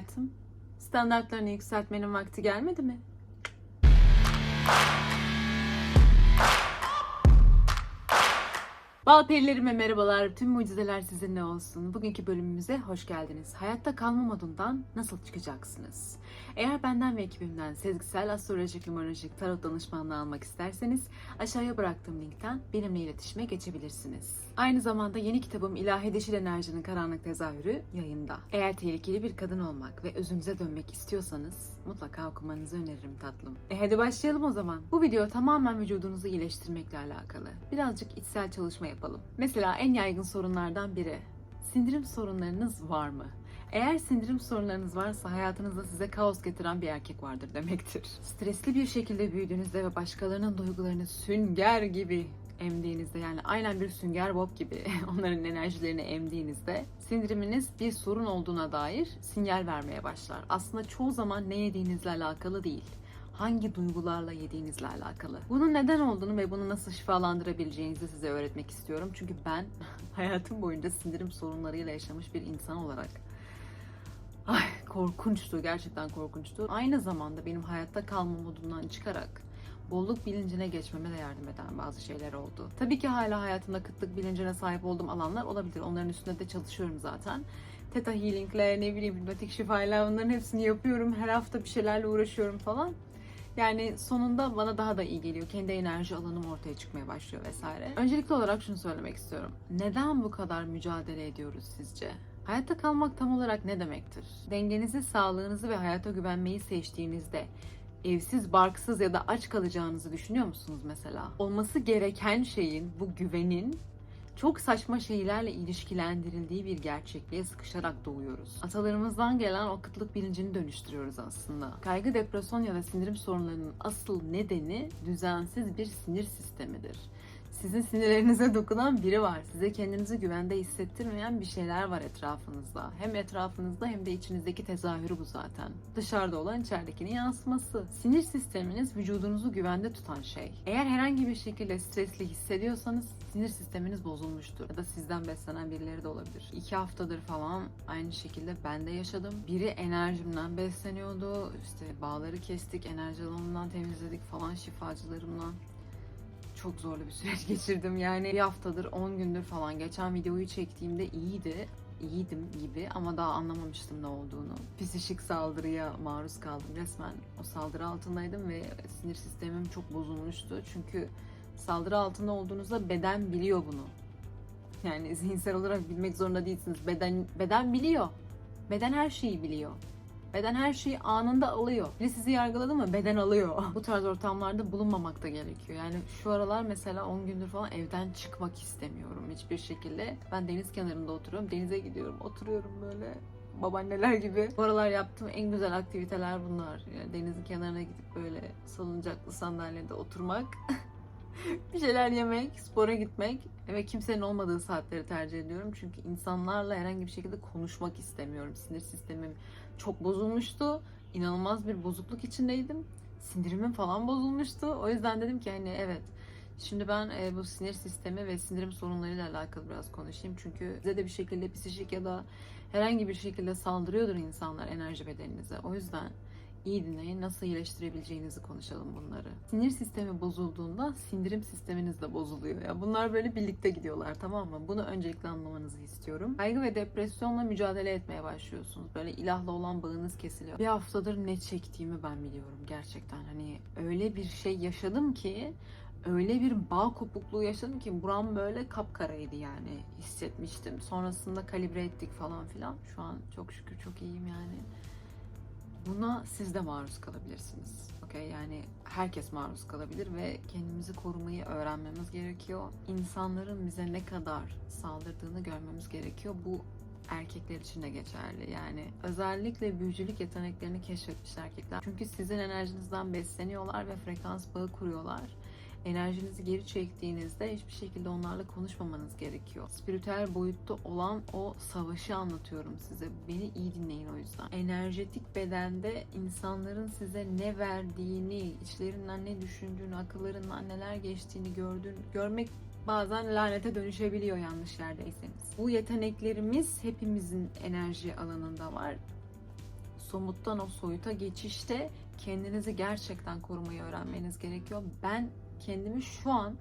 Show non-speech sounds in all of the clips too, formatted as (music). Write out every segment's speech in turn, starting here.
hayatım? Standartlarını yükseltmenin vakti gelmedi mi? Bal perilerime merhabalar. Tüm mucizeler sizinle olsun. Bugünkü bölümümüze hoş geldiniz. Hayatta kalma modundan nasıl çıkacaksınız? Eğer benden ve ekibimden sezgisel, astrolojik, numerolojik, tarot danışmanlığı almak isterseniz aşağıya bıraktığım linkten benimle iletişime geçebilirsiniz. Aynı zamanda yeni kitabım İlahi Dişil Enerjinin Karanlık Tezahürü yayında. Eğer tehlikeli bir kadın olmak ve özünüze dönmek istiyorsanız mutlaka okumanızı öneririm tatlım. E hadi başlayalım o zaman. Bu video tamamen vücudunuzu iyileştirmekle alakalı. Birazcık içsel çalışma yapalım. Mesela en yaygın sorunlardan biri. Sindirim sorunlarınız var mı? Eğer sindirim sorunlarınız varsa hayatınızda size kaos getiren bir erkek vardır demektir. Stresli bir şekilde büyüdüğünüzde ve başkalarının duygularını sünger gibi emdiğinizde yani aynen bir sünger bob gibi (laughs) onların enerjilerini emdiğinizde sindiriminiz bir sorun olduğuna dair sinyal vermeye başlar. Aslında çoğu zaman ne yediğinizle alakalı değil hangi duygularla yediğinizle alakalı. Bunun neden olduğunu ve bunu nasıl şifalandırabileceğinizi size öğretmek istiyorum. Çünkü ben (laughs) hayatım boyunca sindirim sorunlarıyla yaşamış bir insan olarak Ay korkunçtu gerçekten korkunçtu. Aynı zamanda benim hayatta kalma modundan çıkarak bolluk bilincine geçmeme de yardım eden bazı şeyler oldu. Tabii ki hala hayatımda kıtlık bilincine sahip olduğum alanlar olabilir. Onların üstünde de çalışıyorum zaten. Theta Healing'le, ne bileyim hipnotik şifayla bunların hepsini yapıyorum. Her hafta bir şeylerle uğraşıyorum falan. Yani sonunda bana daha da iyi geliyor. Kendi enerji alanım ortaya çıkmaya başlıyor vesaire. Öncelikli olarak şunu söylemek istiyorum. Neden bu kadar mücadele ediyoruz sizce? Hayatta kalmak tam olarak ne demektir? Dengenizi, sağlığınızı ve hayata güvenmeyi seçtiğinizde evsiz, barksız ya da aç kalacağınızı düşünüyor musunuz mesela? Olması gereken şeyin, bu güvenin çok saçma şeylerle ilişkilendirildiği bir gerçekliğe sıkışarak doğuyoruz. Atalarımızdan gelen o kıtlık bilincini dönüştürüyoruz aslında. Kaygı, depresyon ya da sindirim sorunlarının asıl nedeni düzensiz bir sinir sistemidir. Sizin sinirlerinize dokunan biri var. Size kendinizi güvende hissettirmeyen bir şeyler var etrafınızda. Hem etrafınızda hem de içinizdeki tezahürü bu zaten. Dışarıda olan içeridekinin yansıması. Sinir sisteminiz vücudunuzu güvende tutan şey. Eğer herhangi bir şekilde stresli hissediyorsanız sinir sisteminiz bozulmuştur. Ya da sizden beslenen birileri de olabilir. İki haftadır falan aynı şekilde ben de yaşadım. Biri enerjimden besleniyordu. İşte bağları kestik, enerji alanından temizledik falan şifacılarımla çok zorlu bir süreç (laughs) geçirdim. Yani bir haftadır 10 gündür falan. Geçen videoyu çektiğimde iyiydi. iyiydim gibi ama daha anlamamıştım ne olduğunu. Psikik saldırıya maruz kaldım resmen. O saldırı altındaydım ve sinir sistemim çok bozulmuştu. Çünkü saldırı altında olduğunuzda beden biliyor bunu. Yani (laughs) zihinsel olarak bilmek zorunda değilsiniz. Beden beden biliyor. Beden her şeyi biliyor. Beden her şeyi anında alıyor. Biri sizi yargıladı mı beden alıyor. (laughs) Bu tarz ortamlarda bulunmamak da gerekiyor. Yani şu aralar mesela 10 gündür falan evden çıkmak istemiyorum hiçbir şekilde. Ben deniz kenarında oturuyorum. Denize gidiyorum. Oturuyorum böyle babaanneler gibi. Bu aralar yaptığım en güzel aktiviteler bunlar. Yani denizin kenarına gidip böyle salıncaklı sandalyede oturmak. (laughs) bir şeyler yemek, spora gitmek ve kimsenin olmadığı saatleri tercih ediyorum. Çünkü insanlarla herhangi bir şekilde konuşmak istemiyorum. Sinir sistemim çok bozulmuştu. İnanılmaz bir bozukluk içindeydim. Sindirimim falan bozulmuştu. O yüzden dedim ki hani evet Şimdi ben e, bu sinir sistemi ve sindirim sorunlarıyla alakalı biraz konuşayım. Çünkü size de bir şekilde psikik ya da herhangi bir şekilde saldırıyordur insanlar enerji bedeninize. O yüzden iyi dinleyin. Nasıl iyileştirebileceğinizi konuşalım bunları. Sinir sistemi bozulduğunda sindirim sisteminiz de bozuluyor. Ya bunlar böyle birlikte gidiyorlar tamam mı? Bunu öncelikle anlamanızı istiyorum. Kaygı ve depresyonla mücadele etmeye başlıyorsunuz. Böyle ilahla olan bağınız kesiliyor. Bir haftadır ne çektiğimi ben biliyorum gerçekten. Hani öyle bir şey yaşadım ki öyle bir bağ kopukluğu yaşadım ki buram böyle kapkaraydı yani hissetmiştim. Sonrasında kalibre ettik falan filan. Şu an çok şükür çok iyiyim yani. Buna siz de maruz kalabilirsiniz. Okey yani herkes maruz kalabilir ve kendimizi korumayı öğrenmemiz gerekiyor. İnsanların bize ne kadar saldırdığını görmemiz gerekiyor. Bu erkekler için de geçerli. Yani özellikle büyücülük yeteneklerini keşfetmiş erkekler. Çünkü sizin enerjinizden besleniyorlar ve frekans bağı kuruyorlar enerjinizi geri çektiğinizde hiçbir şekilde onlarla konuşmamanız gerekiyor. Spiritüel boyutta olan o savaşı anlatıyorum size. Beni iyi dinleyin o yüzden. Enerjetik bedende insanların size ne verdiğini, içlerinden ne düşündüğünü, akıllarından neler geçtiğini gördüğün, görmek bazen lanete dönüşebiliyor yanlış yerdeyseniz. Bu yeteneklerimiz hepimizin enerji alanında var somuttan o soyuta geçişte kendinizi gerçekten korumayı öğrenmeniz gerekiyor. Ben kendimi şu an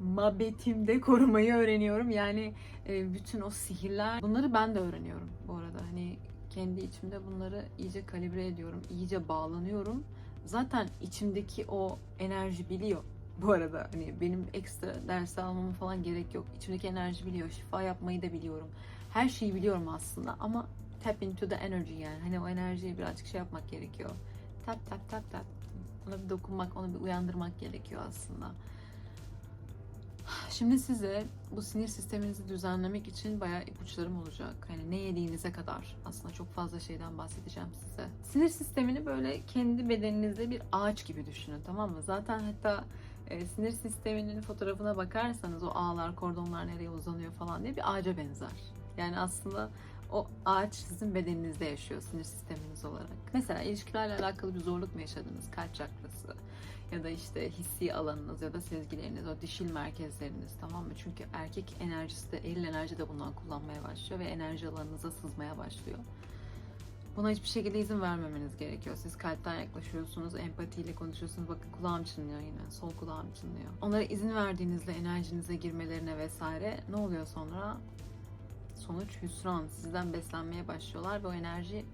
mabetimde korumayı öğreniyorum. Yani e, bütün o sihirler bunları ben de öğreniyorum bu arada. Hani kendi içimde bunları iyice kalibre ediyorum, iyice bağlanıyorum. Zaten içimdeki o enerji biliyor. Bu arada hani benim ekstra ders almama falan gerek yok. İçimdeki enerji biliyor. Şifa yapmayı da biliyorum. Her şeyi biliyorum aslında ama tap into the energy yani. Hani o enerjiyi birazcık şey yapmak gerekiyor. Tap tap tap tap. Ona bir dokunmak, onu bir uyandırmak gerekiyor aslında. Şimdi size bu sinir sisteminizi düzenlemek için bayağı ipuçlarım olacak. Hani ne yediğinize kadar aslında çok fazla şeyden bahsedeceğim size. Sinir sistemini böyle kendi bedeninizde bir ağaç gibi düşünün tamam mı? Zaten hatta e, sinir sisteminin fotoğrafına bakarsanız o ağlar, kordonlar nereye uzanıyor falan diye bir ağaca benzer. Yani aslında o ağaç sizin bedeninizde yaşıyor sinir sisteminiz olarak. Mesela ilişkilerle alakalı bir zorluk mu yaşadınız? Kalp çakrası ya da işte hissi alanınız ya da sezgileriniz, o dişil merkezleriniz tamam mı? Çünkü erkek enerjisi de, eril enerji de bundan kullanmaya başlıyor ve enerji alanınıza sızmaya başlıyor. Buna hiçbir şekilde izin vermemeniz gerekiyor. Siz kalpten yaklaşıyorsunuz, empatiyle konuşuyorsunuz. Bakın kulağım çınlıyor yine, sol kulağım çınlıyor. Onlara izin verdiğinizde enerjinize girmelerine vesaire ne oluyor sonra? Sonuç hüsran. Sizden beslenmeye başlıyorlar ve o enerji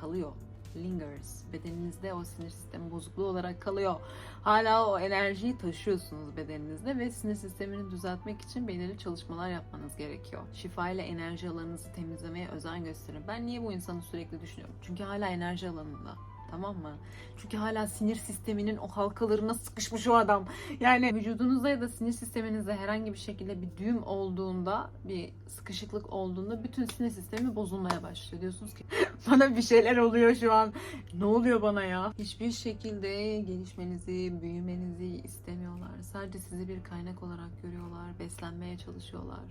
kalıyor. Lingers. Bedeninizde o sinir sistemi bozukluğu olarak kalıyor. Hala o enerjiyi taşıyorsunuz bedeninizde ve sinir sistemini düzeltmek için belirli çalışmalar yapmanız gerekiyor. Şifa ile enerji alanınızı temizlemeye özen gösterin. Ben niye bu insanı sürekli düşünüyorum? Çünkü hala enerji alanında. Tamam mı? Çünkü hala sinir sisteminin o halkalarına sıkışmış o adam. Yani vücudunuzda ya da sinir sisteminizde herhangi bir şekilde bir düğüm olduğunda, bir sıkışıklık olduğunda bütün sinir sistemi bozulmaya başlıyor. Diyorsunuz ki (laughs) bana bir şeyler oluyor şu an. Ne oluyor bana ya? Hiçbir şekilde gelişmenizi, büyümenizi istemiyorlar. Sadece sizi bir kaynak olarak görüyorlar, beslenmeye çalışıyorlar.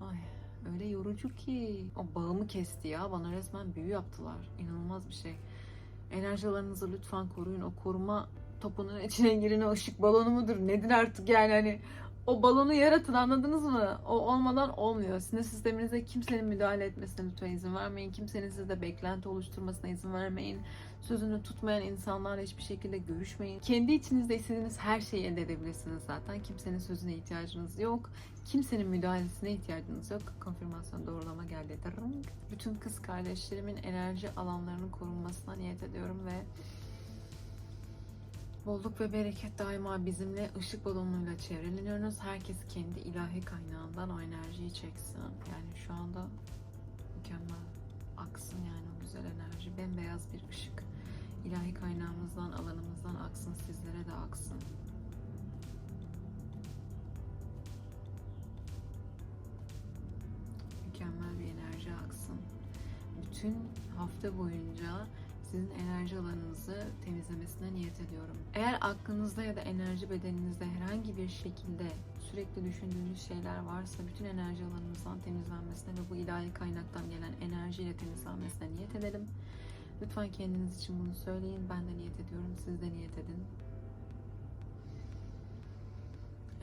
Ay öyle yorucu ki. O bağımı kesti ya. Bana resmen büyü yaptılar. İnanılmaz bir şey. Enerji alanınızı lütfen koruyun. O koruma topunun içine girin. O ışık balonu mudur? Nedir artık yani hani o balonu yaratın anladınız mı? O olmadan olmuyor. Sinir sisteminize kimsenin müdahale etmesine lütfen izin vermeyin. Kimsenin size beklenti oluşturmasına izin vermeyin. Sözünü tutmayan insanlarla hiçbir şekilde görüşmeyin. Kendi içinizde istediğiniz her şeyi elde edebilirsiniz zaten. Kimsenin sözüne ihtiyacınız yok. Kimsenin müdahalesine ihtiyacınız yok. Konfirmasyon doğrulama geldi. Bütün kız kardeşlerimin enerji alanlarının korunmasına niyet ediyorum ve Bolluk ve bereket daima bizimle ışık balonuyla çevreleniyoruz. Herkes kendi ilahi kaynağından o enerjiyi çeksin. Yani şu anda mükemmel aksın yani o güzel enerji. Bembeyaz bir ışık. İlahi kaynağımızdan, alanımızdan aksın, sizlere de aksın. Mükemmel bir enerji aksın. Bütün hafta boyunca sizin enerji alanınızı temizlemesine niyet ediyorum. Eğer aklınızda ya da enerji bedeninizde herhangi bir şekilde sürekli düşündüğünüz şeyler varsa bütün enerji alanınızdan temizlenmesine ve bu ilahi kaynaktan gelen enerjiyle temizlenmesine niyet edelim. Lütfen kendiniz için bunu söyleyin. Ben de niyet ediyorum. Siz de niyet edin.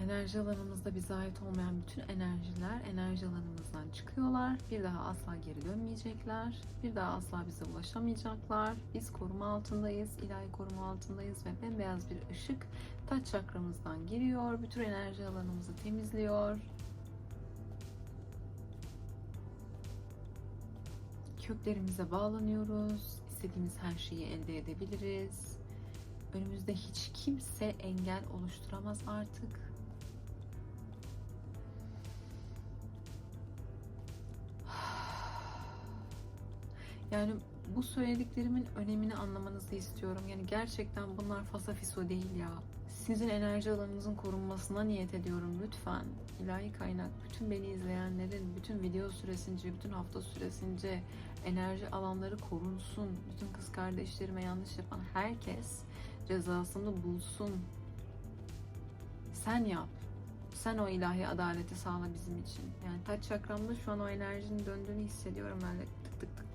Enerji alanımızda bize ait olmayan bütün enerjiler enerji alanımızdan çıkıyorlar. Bir daha asla geri dönmeyecekler. Bir daha asla bize ulaşamayacaklar. Biz koruma altındayız, ilahi koruma altındayız ve bembeyaz bir ışık taç çakramızdan giriyor. Bütün enerji alanımızı temizliyor. Köklerimize bağlanıyoruz. İstediğimiz her şeyi elde edebiliriz. Önümüzde hiç kimse engel oluşturamaz artık. Yani bu söylediklerimin önemini anlamanızı istiyorum. Yani gerçekten bunlar fasafiso değil ya. Sizin enerji alanınızın korunmasına niyet ediyorum lütfen. İlahi kaynak bütün beni izleyenlerin bütün video süresince, bütün hafta süresince enerji alanları korunsun. Bütün kız kardeşlerime yanlış yapan herkes cezasını bulsun. Sen yap. Sen o ilahi adaleti sağla bizim için. Yani taç çakramda şu an o enerjinin döndüğünü hissediyorum. Tık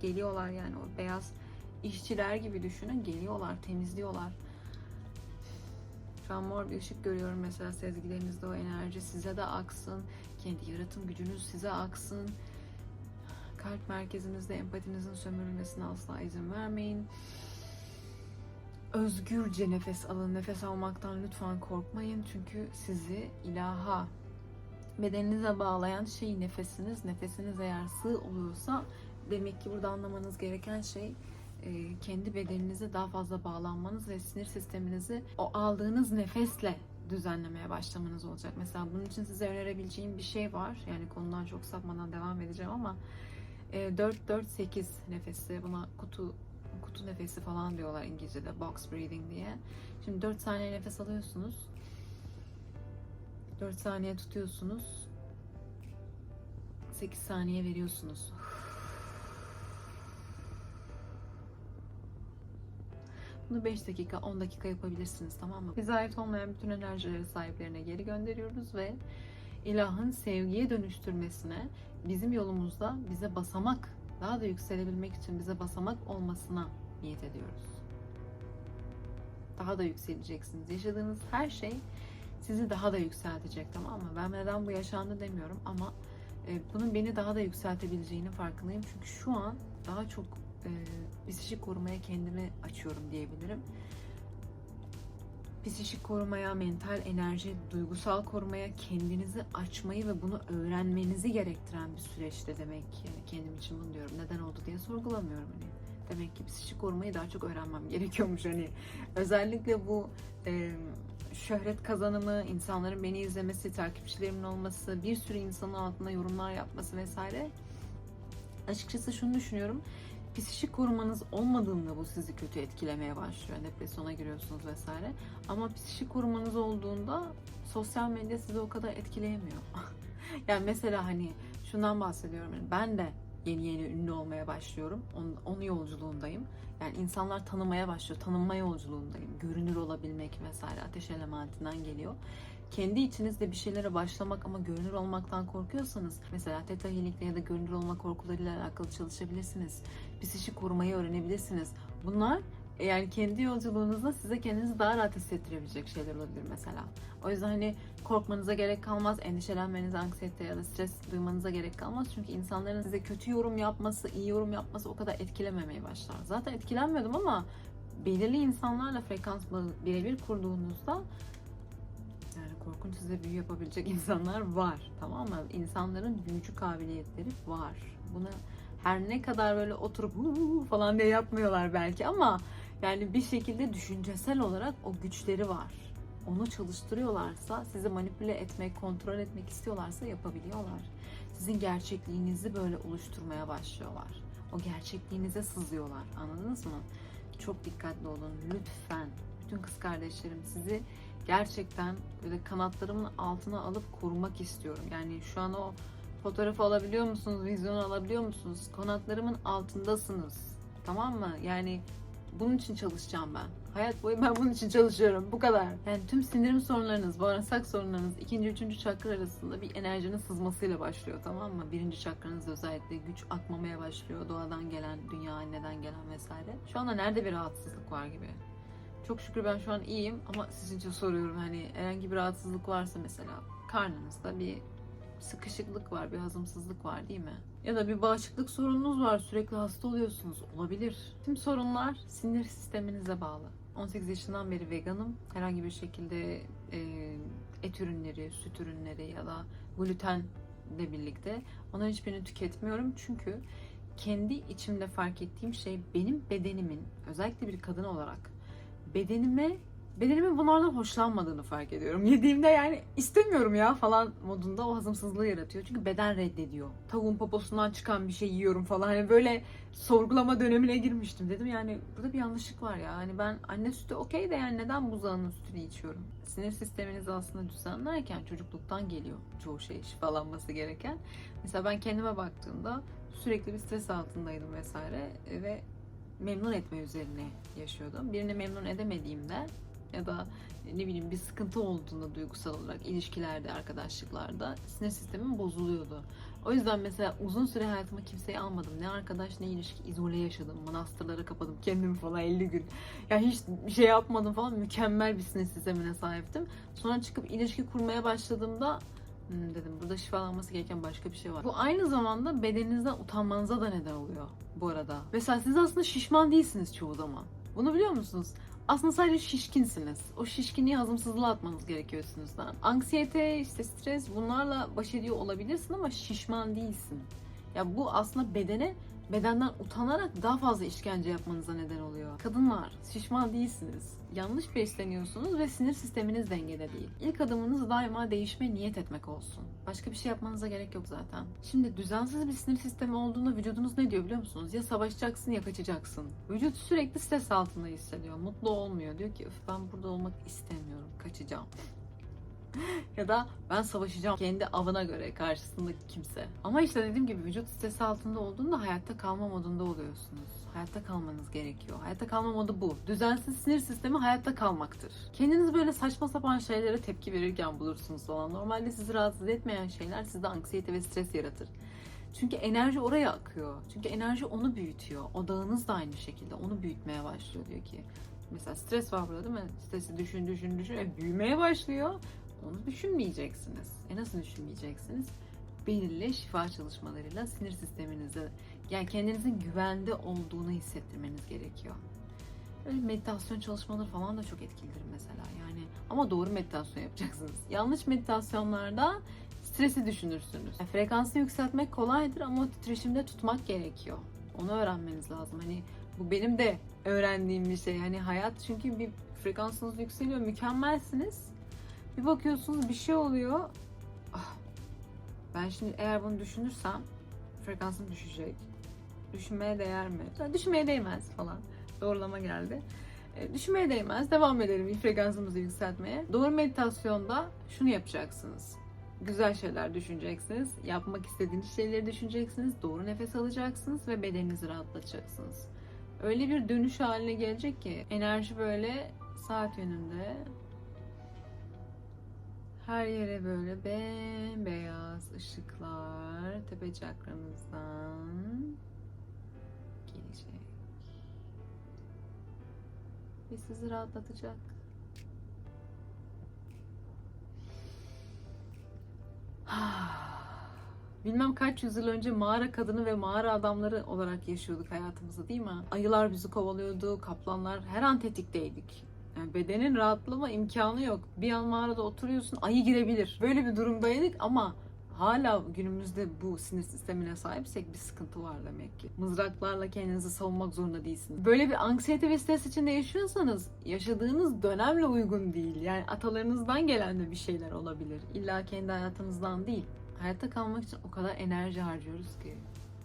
geliyorlar yani o beyaz işçiler gibi düşünün. Geliyorlar, temizliyorlar. Şu an mor bir ışık görüyorum mesela sezgilerinizde o enerji size de aksın. Kendi yaratım gücünüz size aksın. Kalp merkezinizde empatinizin sömürülmesine asla izin vermeyin. Özgürce nefes alın. Nefes almaktan lütfen korkmayın. Çünkü sizi ilaha, bedeninize bağlayan şey nefesiniz. Nefesiniz eğer sığ oluyorsa demek ki burada anlamanız gereken şey e, kendi bedeninize daha fazla bağlanmanız ve sinir sisteminizi o aldığınız nefesle düzenlemeye başlamanız olacak. Mesela bunun için size önerebileceğim bir şey var. Yani konudan çok sapmadan devam edeceğim ama e, 4-4-8 nefesi buna kutu kutu nefesi falan diyorlar İngilizce'de box breathing diye. Şimdi 4 saniye nefes alıyorsunuz. 4 saniye tutuyorsunuz. 8 saniye veriyorsunuz. Bunu 5 dakika, 10 dakika yapabilirsiniz tamam mı? Bize ait olmayan bütün enerjileri sahiplerine geri gönderiyoruz ve ilahın sevgiye dönüştürmesine, bizim yolumuzda bize basamak, daha da yükselebilmek için bize basamak olmasına niyet ediyoruz. Daha da yükseleceksiniz. Yaşadığınız her şey sizi daha da yükseltecek tamam mı? Ben neden bu yaşandı demiyorum ama e, bunun beni daha da yükseltebileceğinin farkındayım. Çünkü şu an daha çok psikik korumaya kendimi açıyorum diyebilirim. Psikik korumaya, mental enerji, duygusal korumaya kendinizi açmayı ve bunu öğrenmenizi gerektiren bir süreçte demek ki kendim için bunu diyorum. Neden oldu diye sorgulamıyorum hani. Demek ki psikik korumayı daha çok öğrenmem (laughs) gerekiyormuş hani. Özellikle bu e, şöhret kazanımı, insanların beni izlemesi, takipçilerimin olması, bir sürü insanın altında yorumlar yapması vesaire. Açıkçası şunu düşünüyorum psikik korumanız olmadığında bu sizi kötü etkilemeye başlıyor. Depresyona giriyorsunuz vesaire. Ama psikik korumanız olduğunda sosyal medya sizi o kadar etkileyemiyor. (laughs) yani mesela hani şundan bahsediyorum. Yani ben de yeni yeni ünlü olmaya başlıyorum. Onun, onun yolculuğundayım. Yani insanlar tanımaya başlıyor. Tanınma yolculuğundayım. Görünür olabilmek vesaire ateş elementinden geliyor kendi içinizde bir şeylere başlamak ama görünür olmaktan korkuyorsanız mesela Theta Healing'le ya da görünür olma korkularıyla alakalı çalışabilirsiniz. Psikik korumayı öğrenebilirsiniz. Bunlar yani kendi yolculuğunuzda size kendinizi daha rahat hissettirebilecek şeyler olabilir mesela. O yüzden hani korkmanıza gerek kalmaz, endişelenmenize, anksiyete ya da stres duymanıza gerek kalmaz. Çünkü insanların size kötü yorum yapması, iyi yorum yapması o kadar etkilememeye başlar. Zaten etkilenmiyordum ama belirli insanlarla frekans birebir kurduğunuzda korkunç size büyü yapabilecek (laughs) insanlar var. Tamam mı? İnsanların büyücü kabiliyetleri var. Bunu her ne kadar böyle oturup falan diye yapmıyorlar belki ama yani bir şekilde düşüncesel olarak o güçleri var. Onu çalıştırıyorlarsa, sizi manipüle etmek, kontrol etmek istiyorlarsa yapabiliyorlar. Sizin gerçekliğinizi böyle oluşturmaya başlıyorlar. O gerçekliğinize sızıyorlar. Anladınız mı? Çok dikkatli olun lütfen. Bütün kız kardeşlerim sizi gerçekten böyle kanatlarımın altına alıp korumak istiyorum. Yani şu an o fotoğrafı alabiliyor musunuz? Vizyonu alabiliyor musunuz? Kanatlarımın altındasınız. Tamam mı? Yani bunun için çalışacağım ben. Hayat boyu ben bunun için çalışıyorum. Bu kadar. Yani tüm sindirim sorunlarınız, bağırsak sorunlarınız ikinci, üçüncü çakra arasında bir enerjinin sızmasıyla başlıyor tamam mı? Birinci çakranızda özellikle güç akmamaya başlıyor. Doğadan gelen, dünya anneden gelen vesaire. Şu anda nerede bir rahatsızlık var gibi. Çok şükür ben şu an iyiyim ama sizin için soruyorum hani herhangi bir rahatsızlık varsa mesela karnınızda bir sıkışıklık var, bir hazımsızlık var değil mi? Ya da bir bağışıklık sorununuz var, sürekli hasta oluyorsunuz. Olabilir. Tüm sorunlar sinir sisteminize bağlı. 18 yaşından beri veganım. Herhangi bir şekilde e, et ürünleri, süt ürünleri ya da gluten de birlikte onların hiçbirini tüketmiyorum. Çünkü kendi içimde fark ettiğim şey benim bedenimin özellikle bir kadın olarak bedenime bedenimin bunlardan hoşlanmadığını fark ediyorum. Yediğimde yani istemiyorum ya falan modunda o hazımsızlığı yaratıyor. Çünkü beden reddediyor. Tavuğun poposundan çıkan bir şey yiyorum falan. Hani böyle sorgulama dönemine girmiştim. Dedim yani burada bir yanlışlık var ya. Hani ben anne sütü okey de yani neden buzağının sütünü içiyorum? Sinir sisteminizi aslında düzenlerken çocukluktan geliyor çoğu şey şifalanması gereken. Mesela ben kendime baktığımda sürekli bir stres altındaydım vesaire ve memnun etme üzerine yaşıyordum. Birini memnun edemediğimde ya da ne bileyim bir sıkıntı olduğunda duygusal olarak ilişkilerde, arkadaşlıklarda sinir sistemim bozuluyordu. O yüzden mesela uzun süre hayatıma kimseyi almadım. Ne arkadaş ne ilişki izole yaşadım. Manastırlara kapadım kendimi falan 50 gün. Ya hiç bir şey yapmadım falan. Mükemmel bir sinir sistemine sahiptim. Sonra çıkıp ilişki kurmaya başladığımda Hmm, dedim burada şifalanması gereken başka bir şey var. Bu aynı zamanda bedeninizden utanmanıza da neden oluyor bu arada. Mesela siz aslında şişman değilsiniz çoğu zaman. Bunu biliyor musunuz? Aslında sadece şişkinsiniz. O şişkinliği hazımsızlığa atmanız gerekiyor üstünüzden. Anksiyete, işte stres bunlarla baş ediyor olabilirsin ama şişman değilsin. Ya bu aslında bedene bedenden utanarak daha fazla işkence yapmanıza neden oluyor. Kadınlar şişman değilsiniz. Yanlış besleniyorsunuz ve sinir sisteminiz dengede değil. İlk adımınız daima değişmeye niyet etmek olsun. Başka bir şey yapmanıza gerek yok zaten. Şimdi düzensiz bir sinir sistemi olduğunda vücudunuz ne diyor biliyor musunuz? Ya savaşacaksın ya kaçacaksın. Vücut sürekli stres altında hissediyor. Mutlu olmuyor. Diyor ki "Üf, ben burada olmak istemiyorum. Kaçacağım. (laughs) ya da ben savaşacağım kendi avına göre karşısındaki kimse. Ama işte dediğim gibi vücut stresi altında olduğunda hayatta kalma modunda oluyorsunuz. Hayatta kalmanız gerekiyor. Hayatta kalma modu bu. Düzensiz sinir sistemi hayatta kalmaktır. Kendiniz böyle saçma sapan şeylere tepki verirken bulursunuz falan. Normalde sizi rahatsız etmeyen şeyler sizde anksiyete ve stres yaratır. Çünkü enerji oraya akıyor. Çünkü enerji onu büyütüyor. Odağınız da aynı şekilde onu büyütmeye başlıyor diyor ki. Mesela stres var burada değil mi? Stresi düşün düşün düşün. E, büyümeye başlıyor. Onu düşünmeyeceksiniz. E nasıl düşünmeyeceksiniz? Belirli şifa çalışmalarıyla sinir sisteminize yani kendinizin güvende olduğunu hissettirmeniz gerekiyor. Öyle meditasyon çalışmaları falan da çok etkilidir mesela yani. Ama doğru meditasyon yapacaksınız. Yanlış meditasyonlarda stresi düşünürsünüz. Yani frekansı yükseltmek kolaydır ama titreşimde tutmak gerekiyor. Onu öğrenmeniz lazım. Hani bu benim de öğrendiğim bir şey. Hani hayat çünkü bir frekansınız yükseliyor, mükemmelsiniz. Bir bakıyorsunuz bir şey oluyor. Ah, ben şimdi eğer bunu düşünürsem frekansım düşecek. Düşünmeye değer mi? Ya, Düşünmeye değmez falan. Doğrulama geldi. E, düşünmeye değmez. Devam edelim frekansımızı yükseltmeye. Doğru meditasyonda şunu yapacaksınız. Güzel şeyler düşüneceksiniz. Yapmak istediğiniz şeyleri düşüneceksiniz. Doğru nefes alacaksınız ve bedeninizi rahatlatacaksınız. Öyle bir dönüş haline gelecek ki enerji böyle saat yönünde her yere böyle bembeyaz ışıklar tepe çakranızdan gelecek. Ve sizi rahatlatacak. (sighs) Bilmem kaç yüzyıl önce mağara kadını ve mağara adamları olarak yaşıyorduk hayatımızı değil mi? Ayılar bizi kovalıyordu, kaplanlar her an tetikteydik. Yani bedenin rahatlama imkanı yok. Bir an mağarada oturuyorsun, ayı girebilir. Böyle bir durumdaydık ama hala günümüzde bu sinir sistemine sahipsek bir sıkıntı var demek ki. Mızraklarla kendinizi savunmak zorunda değilsiniz. Böyle bir anksiyete ve stres içinde yaşıyorsanız yaşadığınız dönemle uygun değil. Yani atalarınızdan gelen de bir şeyler olabilir. İlla kendi hayatınızdan değil. Hayatta kalmak için o kadar enerji harcıyoruz ki.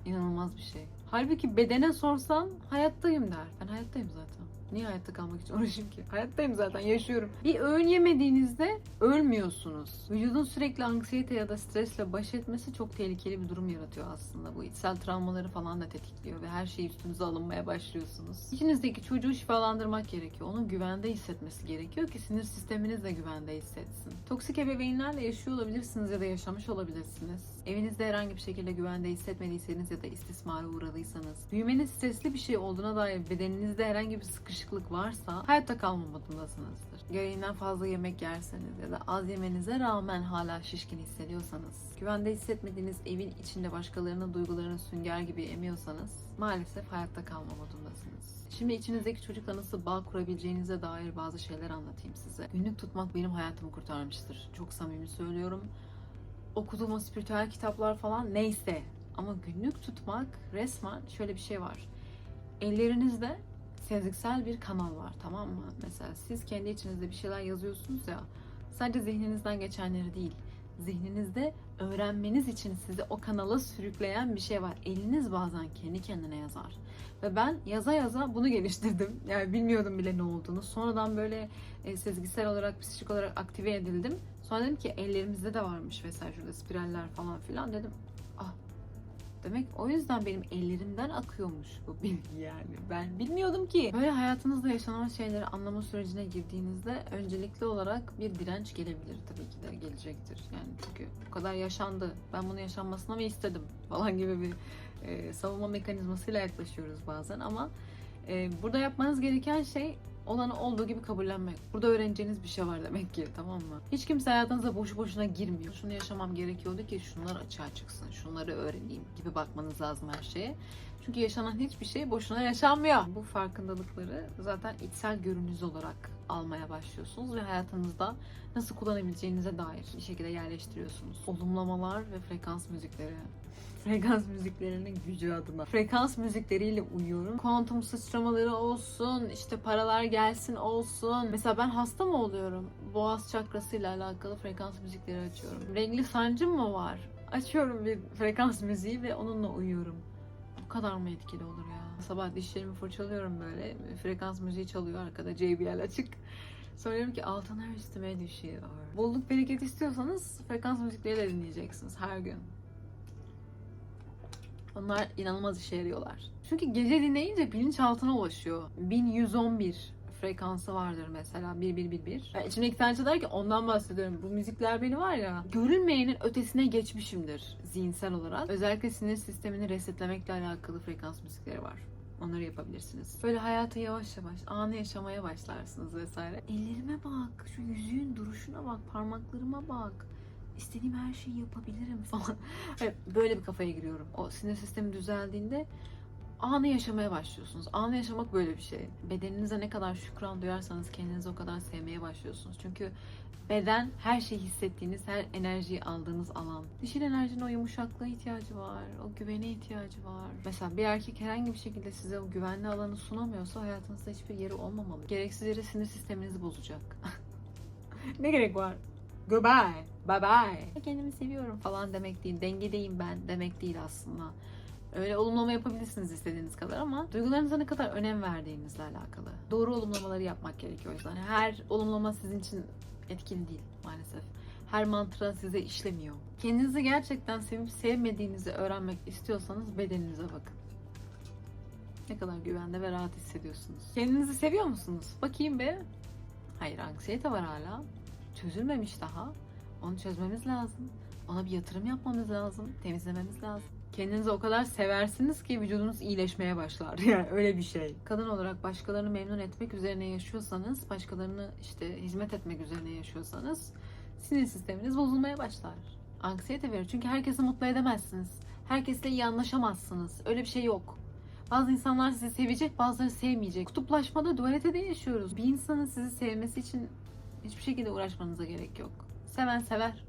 İnanılmaz bir şey. Halbuki bedene sorsan hayattayım der. Ben hayattayım zaten. Niye hayatta kalmak için uğraşayım ki? Hayattayım zaten, yaşıyorum. Bir öğün yemediğinizde ölmüyorsunuz. Vücudun sürekli anksiyete ya da stresle baş etmesi çok tehlikeli bir durum yaratıyor aslında. Bu içsel travmaları falan da tetikliyor ve her şey üstünüze alınmaya başlıyorsunuz. İçinizdeki çocuğu şifalandırmak gerekiyor. Onun güvende hissetmesi gerekiyor ki sinir sisteminiz de güvende hissetsin. Toksik ebeveynlerle yaşıyor olabilirsiniz ya da yaşamış olabilirsiniz. Evinizde herhangi bir şekilde güvende hissetmediyseniz ya da istismara uğradıysanız, büyümenin stresli bir şey olduğuna dair bedeninizde herhangi bir sıkışıklık varsa hayatta kalma modundasınızdır. Gereğinden fazla yemek yerseniz ya da az yemenize rağmen hala şişkin hissediyorsanız, güvende hissetmediğiniz evin içinde başkalarının duygularını sünger gibi emiyorsanız maalesef hayatta kalma modundasınız. Şimdi içinizdeki çocukla nasıl bağ kurabileceğinize dair bazı şeyler anlatayım size. Günlük tutmak benim hayatımı kurtarmıştır. Çok samimi söylüyorum okuduğum o spiritüel kitaplar falan neyse ama günlük tutmak resmen şöyle bir şey var. Ellerinizde sezgiksel bir kanal var tamam mı? Mesela siz kendi içinizde bir şeyler yazıyorsunuz ya sadece zihninizden geçenleri değil zihninizde öğrenmeniz için sizi o kanala sürükleyen bir şey var. Eliniz bazen kendi kendine yazar. Ve ben yaza yaza bunu geliştirdim. Yani bilmiyordum bile ne olduğunu. Sonradan böyle e, sezgisel olarak, psikolojik olarak aktive edildim. Sonra dedim ki ellerimizde de varmış vesaire şurada spiraller falan filan dedim. Ah Demek o yüzden benim ellerimden akıyormuş bu bilgi yani. Ben bilmiyordum ki. Böyle hayatınızda yaşanan şeyleri anlama sürecine girdiğinizde öncelikli olarak bir direnç gelebilir tabii ki de gelecektir. Yani çünkü bu kadar yaşandı. Ben bunu yaşanmasına mı istedim falan gibi bir e, savunma mekanizmasıyla yaklaşıyoruz bazen ama e, burada yapmanız gereken şey Olanı olduğu gibi kabullenmek. Burada öğreneceğiniz bir şey var demek ki tamam mı? Hiç kimse hayatınıza boşu boşuna girmiyor. Şunu yaşamam gerekiyordu ki şunlar açığa çıksın. Şunları öğreneyim gibi bakmanız lazım her şeye. Çünkü yaşanan hiçbir şey boşuna yaşanmıyor. Bu farkındalıkları zaten içsel görünüz olarak almaya başlıyorsunuz ve hayatınızda nasıl kullanabileceğinize dair bir şekilde yerleştiriyorsunuz. Olumlamalar ve frekans müzikleri. (laughs) Frekans müziklerinin gücü adına. Frekans müzikleriyle uyuyorum. Kuantum sıçramaları olsun, işte paralar gelsin olsun. Mesela ben hasta mı oluyorum? Boğaz çakrasıyla alakalı frekans müzikleri açıyorum. Renkli sancım mı var? Açıyorum bir frekans müziği ve onunla uyuyorum. Bu kadar mı etkili olur ya? Sabah dişlerimi fırçalıyorum böyle. Frekans müziği çalıyor arkada JBL açık. Söylüyorum ki altınlar üstüme düşüyor. Bolluk bereket istiyorsanız frekans müzikleri de dinleyeceksiniz her gün. Onlar inanılmaz işe yarıyorlar. Çünkü gece dinleyince bilinçaltına ulaşıyor. 1111 frekansı vardır mesela 1111. Yani içimdeki tanrıça der ki ondan bahsediyorum. Bu müzikler beni var ya görülmeyenin ötesine geçmişimdir zihinsel olarak. Özellikle sinir sistemini resetlemekle alakalı frekans müzikleri var. Onları yapabilirsiniz. Böyle hayatı yavaş yavaş, anı yaşamaya başlarsınız vesaire. Ellerime bak, şu yüzüğün duruşuna bak, parmaklarıma bak. İstediğim her şeyi yapabilirim (laughs) falan. Böyle bir kafaya giriyorum. O sinir sistemi düzeldiğinde anı yaşamaya başlıyorsunuz. Anı yaşamak böyle bir şey. Bedeninize ne kadar şükran duyarsanız kendinizi o kadar sevmeye başlıyorsunuz. Çünkü beden her şeyi hissettiğiniz, her enerjiyi aldığınız alan. Dişil enerjinin o yumuşaklığa ihtiyacı var, o güvene ihtiyacı var. Mesela bir erkek herhangi bir şekilde size o güvenli alanı sunamıyorsa hayatınızda hiçbir yeri olmamalı. Gereksiz yere sinir sisteminizi bozacak. (laughs) ne gerek var? Goodbye, bye bye. Kendimi seviyorum falan demek değil, dengedeyim ben demek değil aslında. Öyle olumlama yapabilirsiniz istediğiniz kadar ama duygularınıza ne kadar önem verdiğinizle alakalı. Doğru olumlamaları yapmak gerekiyor o yüzden. Her olumlama sizin için etkili değil maalesef. Her mantra size işlemiyor. Kendinizi gerçekten sevip sevmediğinizi öğrenmek istiyorsanız bedeninize bakın. Ne kadar güvende ve rahat hissediyorsunuz. Kendinizi seviyor musunuz? Bakayım be. Hayır anksiyete var hala. Çözülmemiş daha. Onu çözmemiz lazım. Ona bir yatırım yapmamız lazım. Temizlememiz lazım. Kendinizi o kadar seversiniz ki vücudunuz iyileşmeye başlar. (laughs) Yani öyle bir şey. Kadın olarak başkalarını memnun etmek üzerine yaşıyorsanız, başkalarını işte hizmet etmek üzerine yaşıyorsanız sinir sisteminiz bozulmaya başlar. Anksiyete verir. Çünkü herkesi mutlu edemezsiniz. Herkesle iyi anlaşamazsınız. Öyle bir şey yok. Bazı insanlar sizi sevecek, bazıları sevmeyecek. Kutuplaşmada dualitede yaşıyoruz. Bir insanın sizi sevmesi için hiçbir şekilde uğraşmanıza gerek yok. Seven sever.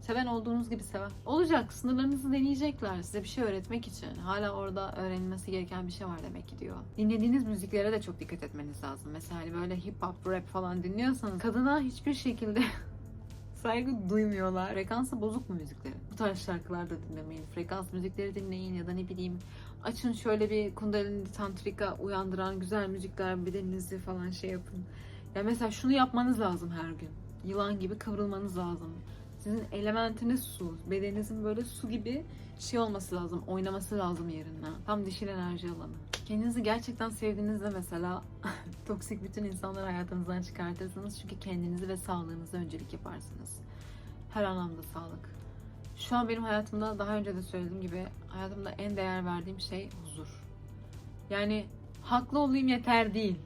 Seven olduğunuz gibi sever. Olacak. Sınırlarınızı deneyecekler size bir şey öğretmek için. Hala orada öğrenilmesi gereken bir şey var demek ki diyor. Dinlediğiniz müziklere de çok dikkat etmeniz lazım. Mesela hani böyle hip hop, rap falan dinliyorsanız kadına hiçbir şekilde (laughs) saygı duymuyorlar. Frekansı bozuk mu müziklerin? Bu tarz şarkılar da dinlemeyin. Frekans müzikleri dinleyin ya da ne bileyim açın şöyle bir kundalini tantrika uyandıran güzel müzikler bedeninizi falan şey yapın. Ya mesela şunu yapmanız lazım her gün. Yılan gibi kıvrılmanız lazım. Sizin elementiniz su. Bedeninizin böyle su gibi şey olması lazım. Oynaması lazım yerinden. Tam dişil enerji alanı. Kendinizi gerçekten sevdiğinizde mesela (laughs) toksik bütün insanları hayatınızdan çıkartırsınız. Çünkü kendinizi ve sağlığınıza öncelik yaparsınız. Her anlamda sağlık. Şu an benim hayatımda daha önce de söylediğim gibi hayatımda en değer verdiğim şey huzur. Yani haklı olayım yeter değil.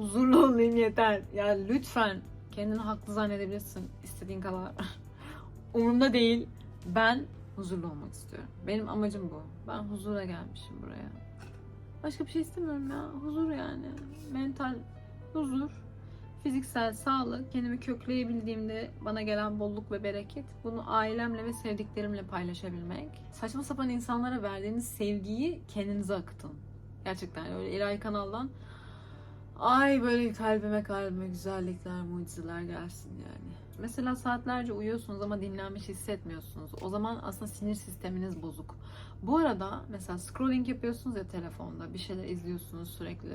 Huzurlu olayım yeter. Ya lütfen kendini haklı zannedebilirsin istediğin kadar. (laughs) Umurumda değil. Ben huzurlu olmak istiyorum. Benim amacım bu. Ben huzura gelmişim buraya. Başka bir şey istemiyorum ya. Huzur yani. Mental huzur. Fiziksel sağlık. Kendimi kökleyebildiğimde bana gelen bolluk ve bereket. Bunu ailemle ve sevdiklerimle paylaşabilmek. Saçma sapan insanlara verdiğiniz sevgiyi kendinize akıtın. Gerçekten öyle ilahi kanaldan Ay böyle kalbime kalbime güzellikler, mucizeler gelsin yani. Mesela saatlerce uyuyorsunuz ama dinlenmiş hissetmiyorsunuz. O zaman aslında sinir sisteminiz bozuk. Bu arada mesela scrolling yapıyorsunuz ya telefonda bir şeyler izliyorsunuz sürekli.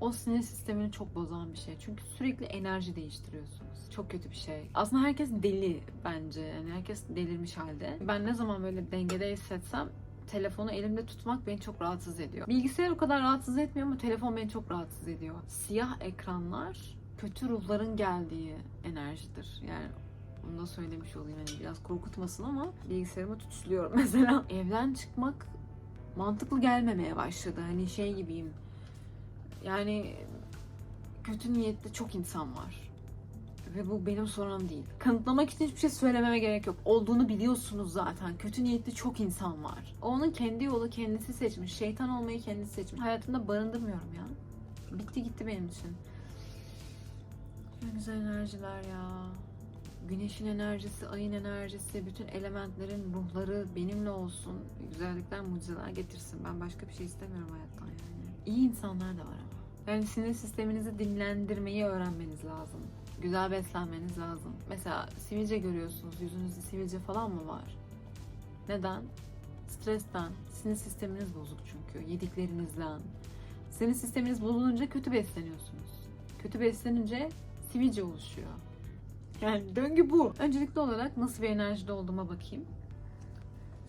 O sinir sistemini çok bozan bir şey. Çünkü sürekli enerji değiştiriyorsunuz. Çok kötü bir şey. Aslında herkes deli bence. Yani herkes delirmiş halde. Ben ne zaman böyle dengede hissetsem telefonu elimde tutmak beni çok rahatsız ediyor. Bilgisayar o kadar rahatsız etmiyor ama telefon beni çok rahatsız ediyor. Siyah ekranlar kötü ruhların geldiği enerjidir. Yani bunu da söylemiş olayım. Yani biraz korkutmasın ama bilgisayarımı tutusluyorum (laughs) mesela. Evden çıkmak mantıklı gelmemeye başladı. Hani şey gibiyim. Yani kötü niyetli çok insan var. Ve bu benim sorunum değil. Kanıtlamak için hiçbir şey söylememe gerek yok. Olduğunu biliyorsunuz zaten. Kötü niyetli çok insan var. Onun kendi yolu kendisi seçmiş. Şeytan olmayı kendisi seçmiş. Hayatımda barındırmıyorum ya. Bitti gitti benim için. Ne güzel enerjiler ya. Güneşin enerjisi, ayın enerjisi, bütün elementlerin ruhları benimle olsun. Güzellikler, mucizeler getirsin. Ben başka bir şey istemiyorum hayattan yani. İyi insanlar da var ama. Yani sinir sisteminizi dinlendirmeyi öğrenmeniz lazım. Güzel beslenmeniz lazım. Mesela sivilce görüyorsunuz. Yüzünüzde sivilce falan mı var? Neden? Stresten. Sinir sisteminiz bozuk çünkü. Yediklerinizden. Sinir sisteminiz bozulunca kötü besleniyorsunuz. Kötü beslenince sivilce oluşuyor. Yani döngü bu. Öncelikli olarak nasıl bir enerjide olduğuma bakayım.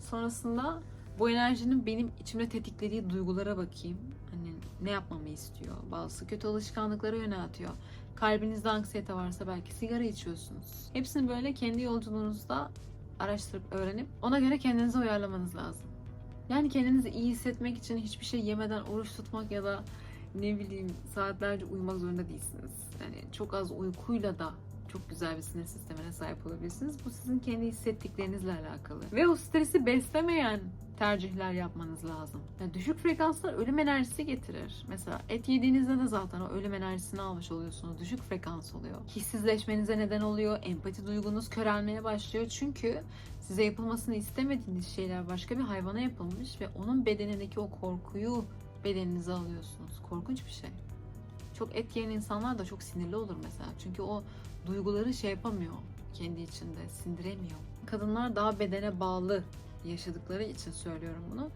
Sonrasında bu enerjinin benim içimde tetiklediği duygulara bakayım. Hani ne yapmamı istiyor? Bazısı kötü alışkanlıklara yöneltiyor. Kalbinizde anksiyete varsa belki sigara içiyorsunuz. Hepsini böyle kendi yolculuğunuzda araştırıp öğrenip ona göre kendinizi uyarlamanız lazım. Yani kendinizi iyi hissetmek için hiçbir şey yemeden oruç tutmak ya da ne bileyim saatlerce uyumak zorunda değilsiniz. Yani çok az uykuyla da çok güzel bir sinir sistemine sahip olabilirsiniz. Bu sizin kendi hissettiklerinizle alakalı. Ve o stresi beslemeyen tercihler yapmanız lazım. Yani düşük frekanslar ölüm enerjisi getirir. Mesela et yediğinizde de zaten o ölüm enerjisini almış oluyorsunuz. Düşük frekans oluyor. Hissizleşmenize neden oluyor. Empati duygunuz körelmeye başlıyor. Çünkü size yapılmasını istemediğiniz şeyler başka bir hayvana yapılmış ve onun bedenindeki o korkuyu bedeninize alıyorsunuz. Korkunç bir şey. Çok et yiyen insanlar da çok sinirli olur mesela. Çünkü o duyguları şey yapamıyor kendi içinde, sindiremiyor. Kadınlar daha bedene bağlı yaşadıkları için söylüyorum bunu.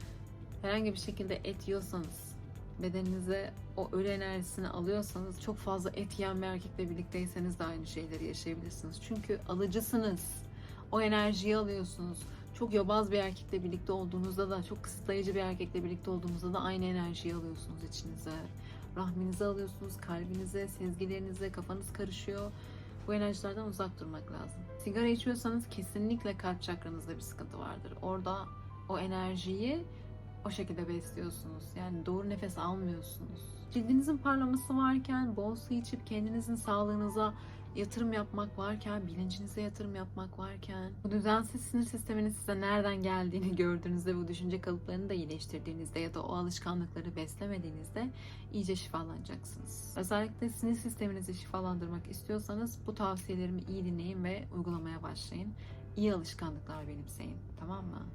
Herhangi bir şekilde et yiyorsanız, bedeninize o ölü enerjisini alıyorsanız, çok fazla et yiyen bir erkekle birlikteyseniz de aynı şeyleri yaşayabilirsiniz. Çünkü alıcısınız. O enerjiyi alıyorsunuz. Çok yobaz bir erkekle birlikte olduğunuzda da, çok kısıtlayıcı bir erkekle birlikte olduğunuzda da aynı enerjiyi alıyorsunuz içinize. Rahminize alıyorsunuz, kalbinize, sezgilerinize, kafanız karışıyor. Bu enerjilerden uzak durmak lazım. Sigara içiyorsanız kesinlikle kalp çakranızda bir sıkıntı vardır. Orada o enerjiyi o şekilde besliyorsunuz. Yani doğru nefes almıyorsunuz. Cildinizin parlaması varken, bol su içip kendinizin sağlığınıza yatırım yapmak varken, bilincinize yatırım yapmak varken, bu düzensiz sinir sisteminin size nereden geldiğini (laughs) gördüğünüzde, bu düşünce kalıplarını da iyileştirdiğinizde ya da o alışkanlıkları beslemediğinizde iyice şifalanacaksınız. Özellikle sinir sisteminizi şifalandırmak istiyorsanız bu tavsiyelerimi iyi dinleyin ve uygulamaya başlayın. İyi alışkanlıklar benimseyin. Tamam mı?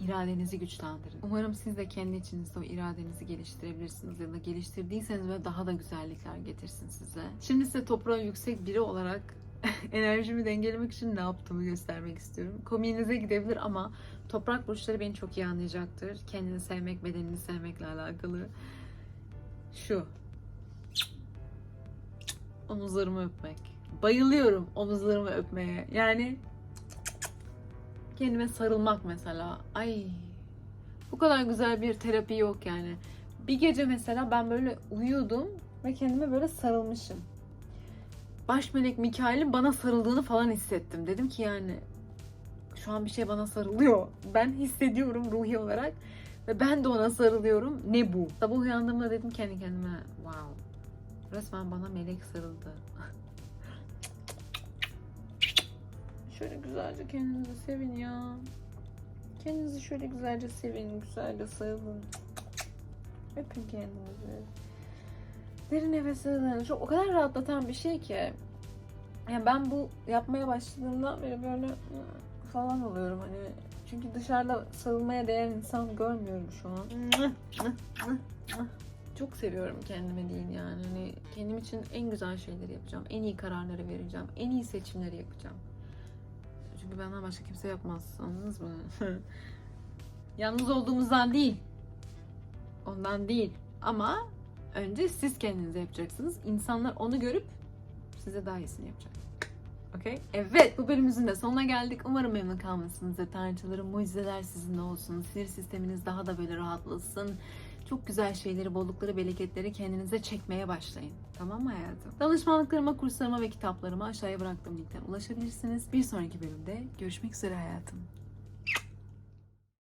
İradenizi güçlendirin. Umarım siz de kendi içinizde o iradenizi geliştirebilirsiniz ya da geliştirdiyseniz ve daha da güzellikler getirsin size. Şimdi size toprağı yüksek biri olarak (laughs) enerjimi dengelemek için ne yaptığımı göstermek istiyorum. Komiğinize gidebilir ama toprak burçları beni çok iyi anlayacaktır. Kendini sevmek, bedenini sevmekle alakalı. Şu. Omuzlarımı öpmek. Bayılıyorum omuzlarımı öpmeye. Yani kendime sarılmak mesela. Ay bu kadar güzel bir terapi yok yani. Bir gece mesela ben böyle uyuyordum ve kendime böyle sarılmışım. Baş melek Mikail'in bana sarıldığını falan hissettim. Dedim ki yani şu an bir şey bana sarılıyor. Ben hissediyorum ruhi olarak ve ben de ona sarılıyorum. Ne bu? Sabah uyandığımda dedim kendi kendime wow. Resmen bana melek sarıldı. (laughs) Şöyle güzelce kendinizi sevin ya. Kendinizi şöyle güzelce sevin, güzelce sarılın. Öpün kendinizi. Derin nefes alın. Çok o kadar rahatlatan bir şey ki. Yani ben bu yapmaya başladığımdan beri böyle falan oluyorum hani. Çünkü dışarıda sarılmaya değer insan görmüyorum şu an. Çok seviyorum kendime değil yani. Hani kendim için en güzel şeyleri yapacağım. En iyi kararları vereceğim. En iyi seçimleri yapacağım. Çünkü benden başka kimse yapmaz. Anladınız mı? (laughs) Yalnız olduğumuzdan değil. Ondan değil. Ama önce siz kendinize yapacaksınız. İnsanlar onu görüp size daha iyisini yapacak. Okey? Evet bu bölümümüzün de sonuna geldik. Umarım memnun kalmışsınızdır. Tanrıçalarım mucizeler sizinle olsun. Sinir sisteminiz daha da böyle rahatlasın. Çok güzel şeyleri, bollukları, bereketleri kendinize çekmeye başlayın. Tamam mı hayatım? Danışmanlıklarıma, kurslarıma ve kitaplarıma aşağıya bıraktığım linkten ulaşabilirsiniz. Bir sonraki bölümde görüşmek üzere hayatım.